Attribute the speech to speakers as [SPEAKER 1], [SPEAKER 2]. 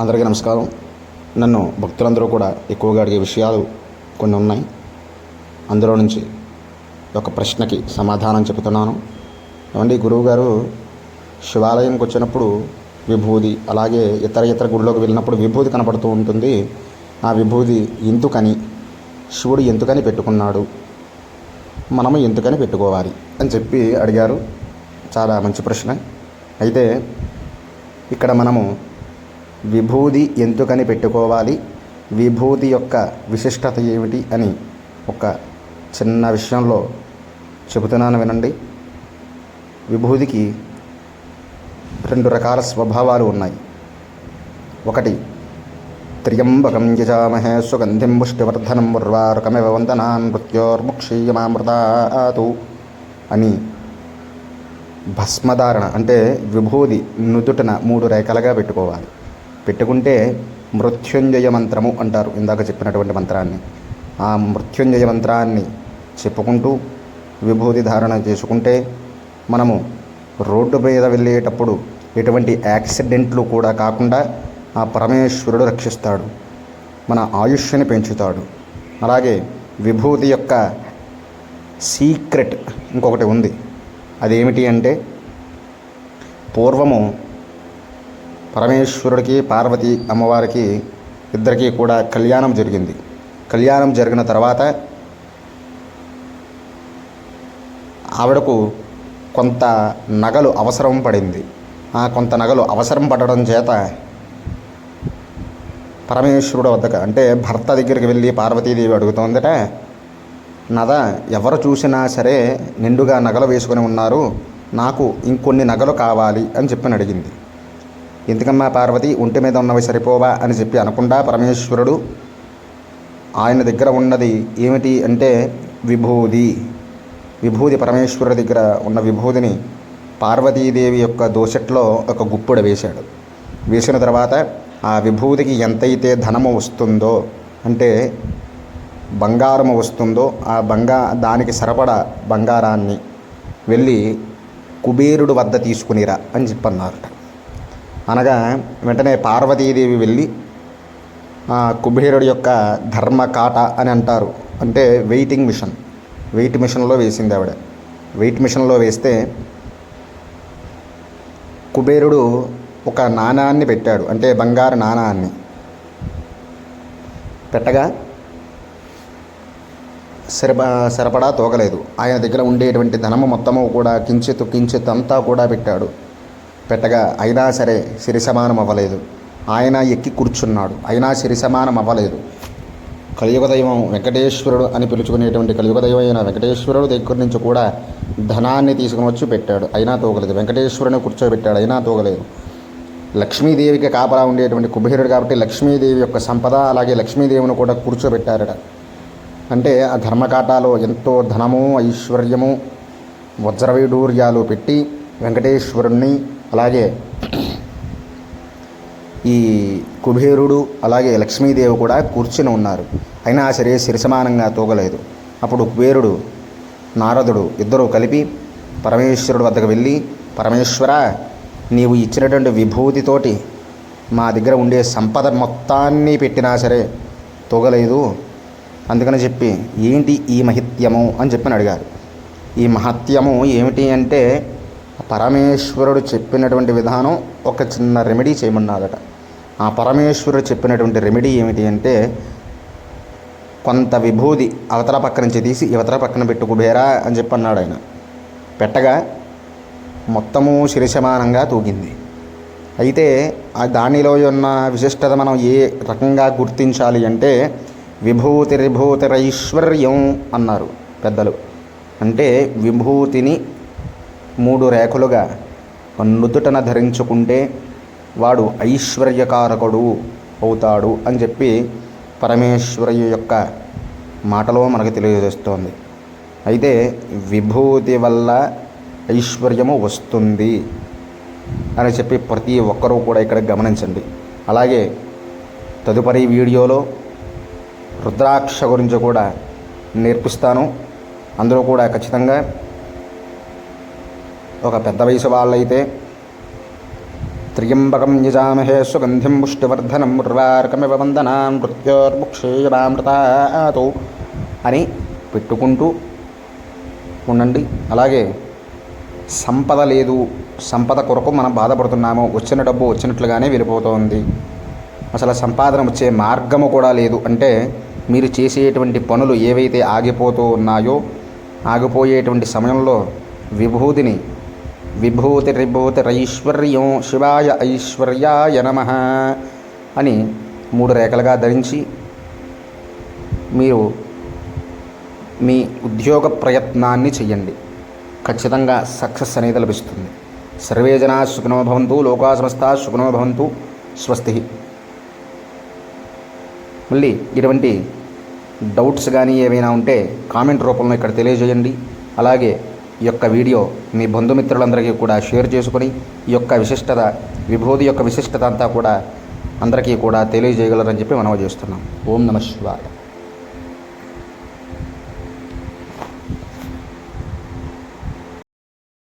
[SPEAKER 1] అందరికీ నమస్కారం. నన్ను భక్తులందరూ కూడా ఎక్కువగా అడిగే విషయాలు కొన్ని ఉన్నాయి. అందులో నుంచి ఒక ప్రశ్నకి సమాధానం చెబుతున్నాను. ఏమండి గురువుగారు శివాలయంకి వచ్చినప్పుడు విభూది అలాగే ఇతర ఇతర గుడిలోకి వెళ్ళినప్పుడు విభూది కనపడుతూ ఉంటుంది. ఆ విభూది ఎందుకని? శివుడు ఎందుకని పెట్టుకున్నాడు? మనము ఎందుకని పెట్టుకోవాలి? అని చెప్పి అడిగారు. చాలా మంచి ప్రశ్న. అయితే ఇక్కడ మనము విభూది ఎందుకని పెట్టుకోవాలి? విభూది యొక్క విశిష్టత ఏమిటి అని ఒక చిన్న విషయంలో చెబుతున్నాను వినండి. విభూదికి రెండు రకాల స్వభావాలు ఉన్నాయి. ఒకటి త్ర్యంబకం యజామహే సుగంధిం పుష్టివర్ధనం ఉర్వారుకమివ వందనా మృత్యోర్ముక్షీయమామృతాతు అని భస్మధారణ అంటే విభూది నుదుటిన మూడు రేఖలుగా పెట్టుకోవాలి. పెట్టుకుంటే మృత్యుంజయ మంత్రము అంటారు ఇందాక చెప్పినటువంటి మంత్రాన్ని. ఆ మృత్యుంజయ మంత్రాన్ని చెప్పుకుంటూ విభూతి ధారణ చేసుకుంటే మనము రోడ్డు మీద వెళ్ళేటప్పుడు ఎటువంటి యాక్సిడెంట్లు కూడా కాకుండా ఆ పరమేశ్వరుడు రక్షిస్తాడు. మన ఆయుష్ని పెంచుతాడు. అలాగే విభూతి యొక్క సీక్రెట్ ఇంకొకటి ఉంది. అదేమిటి అంటే పూర్వము పరమేశ్వరుడికి పార్వతి అమ్మవారికి ఇద్దరికీ కూడా కళ్యాణం జరిగింది. కళ్యాణం జరిగిన తర్వాత ఆవిడకు కొంత నగలు అవసరం పడింది. ఆ కొంత నగలు అవసరం పడడం చేత పరమేశ్వరుడు వద్దకు అంటే భర్త దగ్గరికి వెళ్ళి పార్వతీదేవి అడుగుతోందట నద ఎవరు చూసినా సరే నిండుగా నగలు వేసుకొని ఉన్నారు. నాకు ఇంకొన్ని నగలు కావాలి అని చెప్పని అడిగింది. ఎందుకమ్మా పార్వతి ఒంటి మీద ఉన్నవి సరిపోవా అని చెప్పి అనకుండా పరమేశ్వరుడు ఆయన దగ్గర ఉన్నది ఏమిటి అంటే విభూది. విభూది పరమేశ్వరుడి దగ్గర ఉన్న విభూదిని పార్వతీదేవి యొక్క దోసెట్లో ఒక గుప్పుడు వేశాడు. వేసిన తర్వాత ఆ విభూతికి ఎంతైతే ధనము వస్తుందో అంటే బంగారము వస్తుందో ఆ బంగా దానికి సరిపడ బంగారాన్ని వెళ్ళి కుబేరుడు వద్ద తీసుకునిరా అని చెప్పన్నారట. అనగా వెంటనే పార్వతీదేవి వెళ్ళి కుబేరుడి యొక్క ధర్మ కాట అని అంటారు. అంటే వెయిటింగ్ మిషన్. వెయిట్ మిషన్లో వేసింది ఆవిడ. వెయిట్ మిషన్లో వేస్తే కుబేరుడు ఒక నాణాన్ని పెట్టాడు. అంటే బంగారు నాణాన్ని. పెట్టగా సరిప సరిపడా తోగలేదు ఆయన దగ్గర ఉండేటువంటి ధనము మొత్తము కూడా కించిత్ కించిత్ అంతా కూడా పెట్టాడు. పెట్టగా అయినా సరే సిరి సమానం అవ్వలేదు ఆయన ఎక్కి కూర్చున్నాడు. అయినా సిరి సమానం అవ్వలేదు కలియుగ దైవం వెంకటేశ్వరుడు అని పిలుచుకునేటువంటి కలియుగ దైవం అయిన వెంకటేశ్వరుడు దగ్గర నుంచి కూడా ధనాన్ని తీసుకుని వచ్చి పెట్టాడు. అయినా తోగలేదు. వెంకటేశ్వరుని కూర్చోబెట్టాడు. అయినా తోగలేదు. లక్ష్మీదేవికి కాపలా ఉండేటువంటి కుబేరుడు కాబట్టి లక్ష్మీదేవి యొక్క సంపద అలాగే లక్ష్మీదేవిని కూడా కూర్చోబెట్టారట. అంటే ఆ ధర్మకాటాలో ఎంతో ధనము ఐశ్వర్యము వజ్రవైడూర్యాలు పెట్టి వెంకటేశ్వరుణ్ణి అలాగే ఈ కుబేరుడు అలాగే లక్ష్మీదేవి కూడా కూర్చుని ఉన్నారు. అయినా సరే సిరిసమానంగా తూగలేదు. అప్పుడు కుబేరుడు నారదుడు ఇద్దరూ కలిపి పరమేశ్వరుడు వద్దకు వెళ్ళి పరమేశ్వర నీవు ఇచ్చినటువంటి విభూతితోటి మా దగ్గర ఉండే సంపద మొత్తాన్ని పెట్టినా సరే తూగలేదు. అందుకని చెప్పి ఏంటి ఈ మహిత్యము? అని చెప్పని అడిగారు. ఈ మహత్యము ఏమిటి అంటే పరమేశ్వరుడు చెప్పినటువంటి విధానం ఒక చిన్న రెమెడీ చేయమన్నాడట. ఆ పరమేశ్వరుడు చెప్పినటువంటి రెమెడీ ఏమిటి అంటే కొంత విభూది అవతల పక్క నుంచి తీసి ఇవతల పక్కన పెట్టు కుబేరా అని చెప్పన్నాడు ఆయన పెట్టగా మొత్తము శిరసమానంగా తూగింది. అయితే ఆ దానిలో ఉన్న విశిష్టత మనం ఏ రకంగా గుర్తించాలి అంటే విభూతి విభూతిరైశ్వర్యం అన్నారు పెద్దలు. అంటే విభూతిని మూడు రేఖలుగా నుదుటన ధరించుకుంటే వాడు ఐశ్వర్యకారకుడు అవుతాడు అని చెప్పి పరమేశ్వరయ్య యొక్క మాటలో మనకు తెలియజేస్తోంది. అయితే విభూతి వల్ల ఐశ్వర్యము వస్తుంది అని చెప్పి ప్రతి ఒక్కరూ కూడా ఇక్కడ గమనించండి. అలాగే తదుపరి వీడియోలో రుద్రాక్ష గురించి కూడా నేర్పిస్తాను. అందులో కూడా ఖచ్చితంగా ఒక పెద్ద వయసు వాళ్ళైతే. త్రియంబకం యజామహే సుగంధిం పుష్టివర్ధనం ఉర్వార్కమివ వందనా మృత్యోర్ముక్షేయమామృతాతో అని పెట్టుకుంటూ ఉండండి. అలాగే సంపద లేదు సంపద కొరకు మనం బాధపడుతున్నాము వచ్చిన డబ్బు వచ్చినట్లుగానే వెళ్ళిపోతుంది. అసలు సంపాదన వచ్చే మార్గము కూడా లేదు. అంటే మీరు చేసేటువంటి పనులు ఏవైతే ఆగిపోతూ ఉన్నాయో ఆగిపోయేటువంటి సమయంలో విభూతిని విభూతి శివాయ ఐశ్వర్యాయ నమ అని మూడు రేఖలుగా ధరించి మీరు మీ ఉద్యోగ ప్రయత్నాన్ని చెయ్యండి. ఖచ్చితంగా సక్సెస్ అనేది లభిస్తుంది. సర్వే జనా సుఖనో భవంతు లోకా సంస్థ సుఖనో భవంతు స్వస్తి. మళ్ళీ ఇటువంటి డౌట్స్ కానీ ఏమైనా ఉంటే కామెంట్ రూపంలో ఇక్కడ తెలియజేయండి. అలాగే ఈ యొక్క వీడియో మీ బంధుమిత్రులందరికీ కూడా షేర్ చేసుకొని ఈ యొక్క విశిష్టత విభూతి యొక్క విశిష్టత అంతా కూడా అందరికీ కూడా తెలియజేయగలరని చెప్పి మనవి చేస్తున్నాం. ఓం నమ శివాయ.